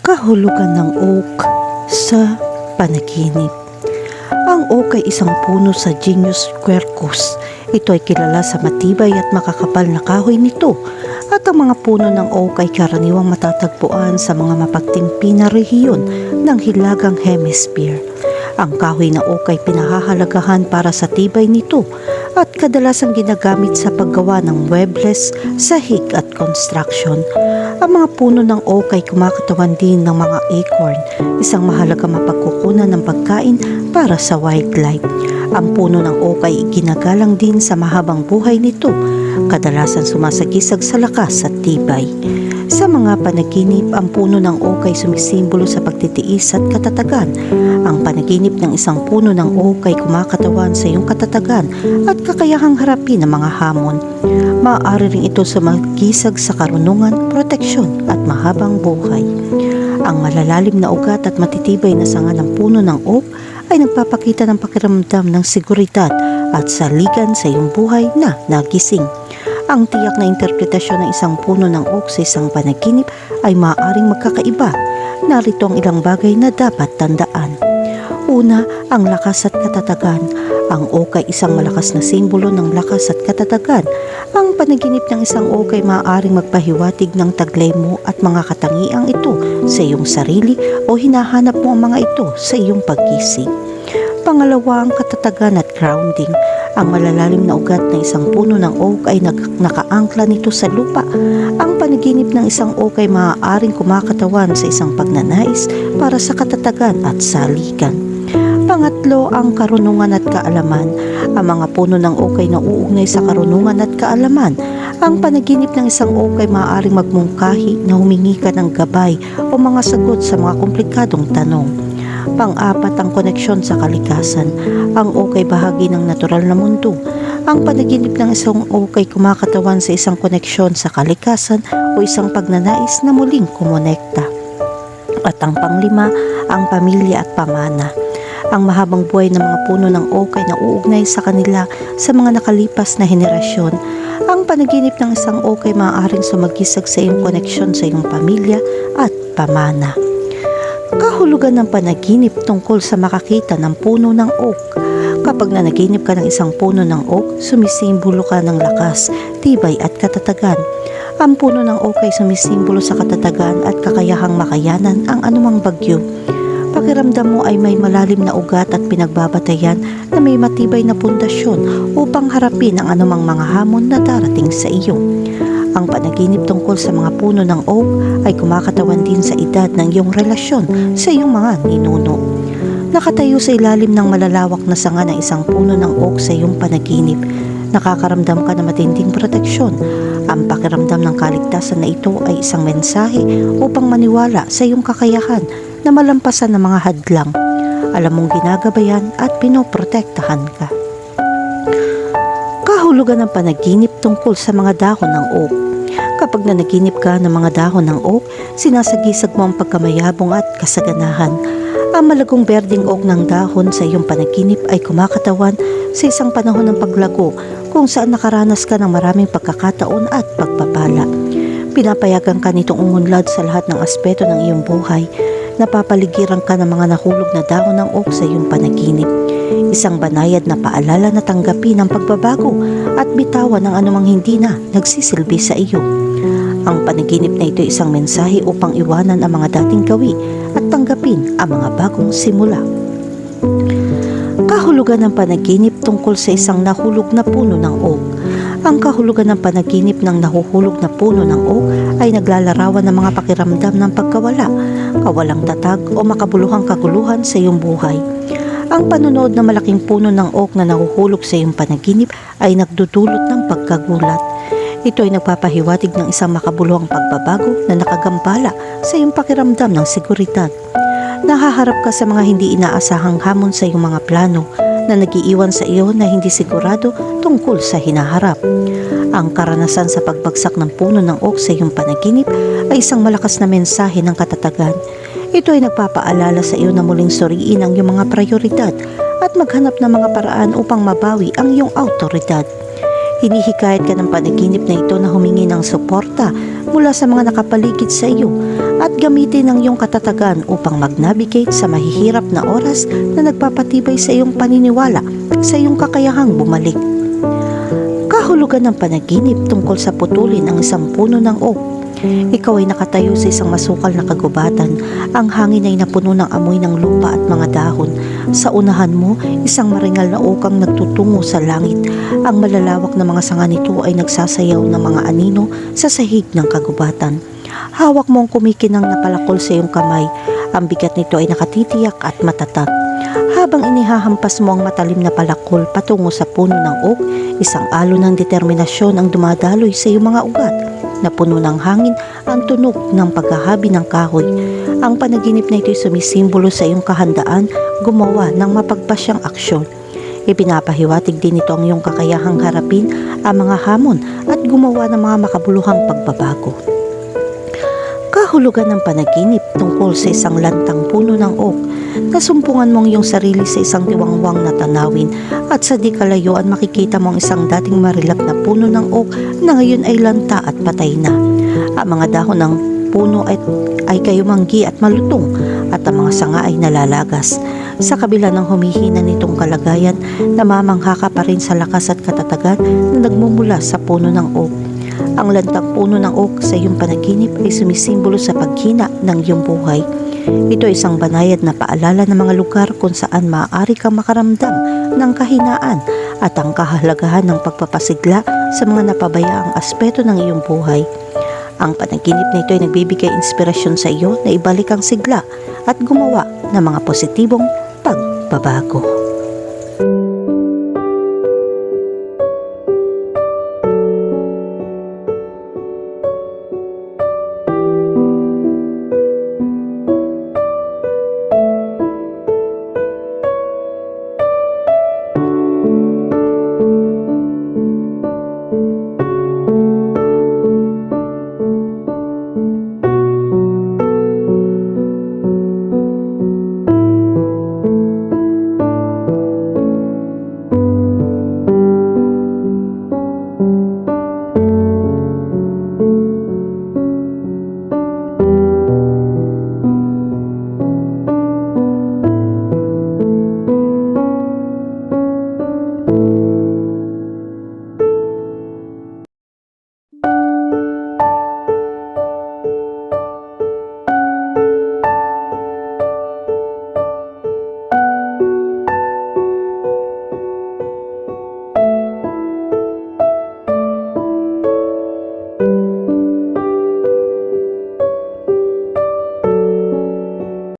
Kahulugan ng oak sa panaginip. Ang oak ay isang puno sa genus Quercus. Ito ay kilala sa matibay at makakapal na kahoy nito at ang mga puno ng oak ay karaniwang matatagpuan sa mga mapagtimpi na rehiyon ng hilagang hemisphere. Ang kahoy na oak ay pinahahalagahan para sa tibay nito at kadalasang ginagamit sa paggawa ng muebles, sahig at construction. Ang mga puno ng oak ay kumakatawan din ng mga acorn, isang mahalaga mapagkukunan ng pagkain para sa wildlife. Ang puno ng oak ay ginagalang din sa mahabang buhay nito, kadalasan sumasagisag sa lakas at tibay. Sa mga panaginip, ang puno ng oak ay sumisimbolo sa pagtitiis at katatagan. Ang panaginip ng isang puno ng oak ay kumakatawan sa iyong katatagan at kakayahang harapin ang mga hamon. Maaari rin ito sumagisag sa karunungan, proteksyon at mahabang buhay. Ang malalalim na ugat at matitibay na sanga ng puno ng oak ay nagpapakita ng pakiramdam ng seguridad at saligan sa iyong buhay na nagising. Ang tiyak na interpretasyon ng isang puno ng oak sa isang panaginip ay maaaring magkakaiba. Narito ang ilang bagay na dapat tandaan. Una, ang lakas at katatagan. Ang oak ay isang malakas na simbolo ng lakas at katatagan. Ang panaginip ng isang oak ay maaaring magpahiwatig ng taglay mo at mga katangiang ito sa iyong sarili o hinahanap mo ang mga ito sa iyong paggising. Pangalawa, ang katatagan at grounding. Ang malalalim na ugat ng isang puno ng oak ay nakaangkla nito sa lupa. Ang panaginip ng isang oak ay maaaring kumakatawan sa isang pagnanais para sa katatagan at saligan. Pangatlo, ang karunungan at kaalaman. Ang mga puno ng oak ay nauugnay sa karunungan at kaalaman. Ang panaginip ng isang oak ay maaaring magmungkahi na humingi ka ng gabay o mga sagot sa mga komplikadong tanong. Pang-apat ang koneksyon sa kalikasan. Ang oak ay bahagi ng natural na mundo. Ang panaginip ng isang oak ay kumakatawan sa isang koneksyon sa kalikasan o isang pagnanais na muling kumonekta. At ang panglima, ang pamilya at pamana. Ang mahabang buhay ng mga puno ng oak ay nauugnay sa kanila sa mga nakalipas na henerasyon. Ang panaginip ng isang oak ay maaaring sumagisag sa iyong koneksyon sa iyong pamilya at pamana. Kahulugan ng panaginip tungkol sa makakita ng puno ng oak. Kapag nanaginip ka ng isang puno ng oak, sumisimbolo ka ng lakas, tibay at katatagan. Ang puno ng oak ay sumisimbolo sa katatagan at kakayahang makayanan ang anumang bagyo. Pakiramdam mo ay may malalim na ugat at pinagbabatayan na may matibay na pundasyon upang harapin ang anumang mga hamon na darating sa iyo. Ang panaginip tungkol sa mga puno ng oak ay kumakatawan din sa edad ng iyong relasyon sa iyong mga ninuno. Nakatayo sa ilalim ng malalawak na sanga ng isang puno ng oak sa iyong panaginip. Nakakaramdam ka ng matinding proteksyon. Ang pakiramdam ng kaligtasan na ito ay isang mensahe upang maniwala sa iyong kakayahan na malampasan ng mga hadlang. Alam mong ginagabayan at pinoprotektahan ka. Kahulugan ng panaginip tungkol sa mga dahon ng oak. Kapag nanaginip ka ng mga dahon ng oak, sinasagisag mo ang pagkamayabong at kasaganahan. Ang malagong berding oak ng dahon sa iyong panaginip ay kumakatawan sa isang panahon ng paglago kung saan nakaranas ka ng maraming pagkakataon at pagpapala. Pinapayagan ka nitong umunlad sa lahat ng aspeto ng iyong buhay. Napapaligiran ka ng mga nahulog na dahon ng oak sa iyong panaginip. Isang banayad na paalala na tanggapin ang pagbabago at bitawan ng anumang hindi na nagsisilbi sa iyo. Ang panaginip na ito ay isang mensahe upang iwanan ang mga dating gawi at tanggapin ang mga bagong simula. Kahulugan ng panaginip tungkol sa isang nahulog na puno ng oak. Ang kahulugan ng panaginip ng nahuhulog na puno ng oak ay naglalarawan ng mga pakiramdam ng pagkawala, kawalang tatag o makabuluhang kaguluhan sa iyong buhay. Ang panonood ng malaking puno ng oak na nahuhulog sa iyong panaginip ay nagdudulot ng pagkagulat. Ito ay nagpapahiwatig ng isang makabuluhang pagbabago na nakagambala sa iyong pakiramdam ng seguridad. Nahaharap ka sa mga hindi inaasahang hamon sa iyong mga plano na nagiiwan sa iyo na hindi sigurado tungkol sa hinaharap. Ang karanasan sa pagbagsak ng puno ng oak sa iyong panaginip ay isang malakas na mensahe ng katatagan. Ito ay nagpapaalala sa iyo na muling suriin ang iyong mga prioridad at maghanap ng mga paraan upang mabawi ang iyong autoridad. Hinihikayat ka ng panaginip na ito na humingi ng suporta mula sa mga nakapaligid sa iyo at gamitin ang iyong katatagan upang mag-navigate sa mahihirap na oras na nagpapatibay sa iyong paniniwala sa iyong kakayahang bumalik. Kahulugan ng panaginip tungkol sa putulin ang isang puno ng oak. Ikaw ay nakatayo sa isang masukal na kagubatan. Ang hangin ay napuno ng amoy ng lupa at mga dahon. Sa unahan mo, isang maringal na ukang nagtutungo sa langit. Ang malalawak na mga sanga nito ay nagsasayaw ng mga anino sa sahig ng kagubatan. Hawak mo ang kumikinang napalakol sa iyong kamay. Ang bigat nito ay nakatitiyak at matatag. Habang inihahampas mo ang matalim na palakol patungo sa puno ng oak, isang alo ng determinasyon ang dumadaloy sa iyong mga ugat na puno ng hangin ang tunog ng paghahabi ng kahoy. Ang panaginip na ito ay sumisimbolo sa iyong kahandaan gumawa ng mapagpasyang aksyon. Ipinapahiwatig din ito ang iyong kakayahang harapin ang mga hamon at gumawa ng mga makabuluhang pagbabago. Kahulugan ng panaginip tungkol sa isang lantang puno ng oak Nasumpungan mong iyong sarili sa isang diwangwang na tanawin at sa di kalayuan makikita mo ang isang dating marilap na puno ng oak na ngayon ay lanta at patay na. Ang mga dahon ng puno ay, ay kayumanggi at malutong at ang mga sanga ay nalalagas. Sa kabila ng humihina nitong kalagayan, namamangha ka pa rin sa lakas at katatagan na nagmumula sa puno ng oak. Ang lantang puno ng oak sa iyong panaginip ay sumisimbolo sa paghina ng iyong buhay. Ito ay isang banayad na paalala ng mga lugar kung saan maaari kang makaramdam ng kahinaan at ang kahalagahan ng pagpapasigla sa mga napabayaang aspeto ng iyong buhay. Ang panaginip na ito ay nagbibigay inspirasyon sa iyo na ibalik ang sigla at gumawa ng mga positibong pagbabago.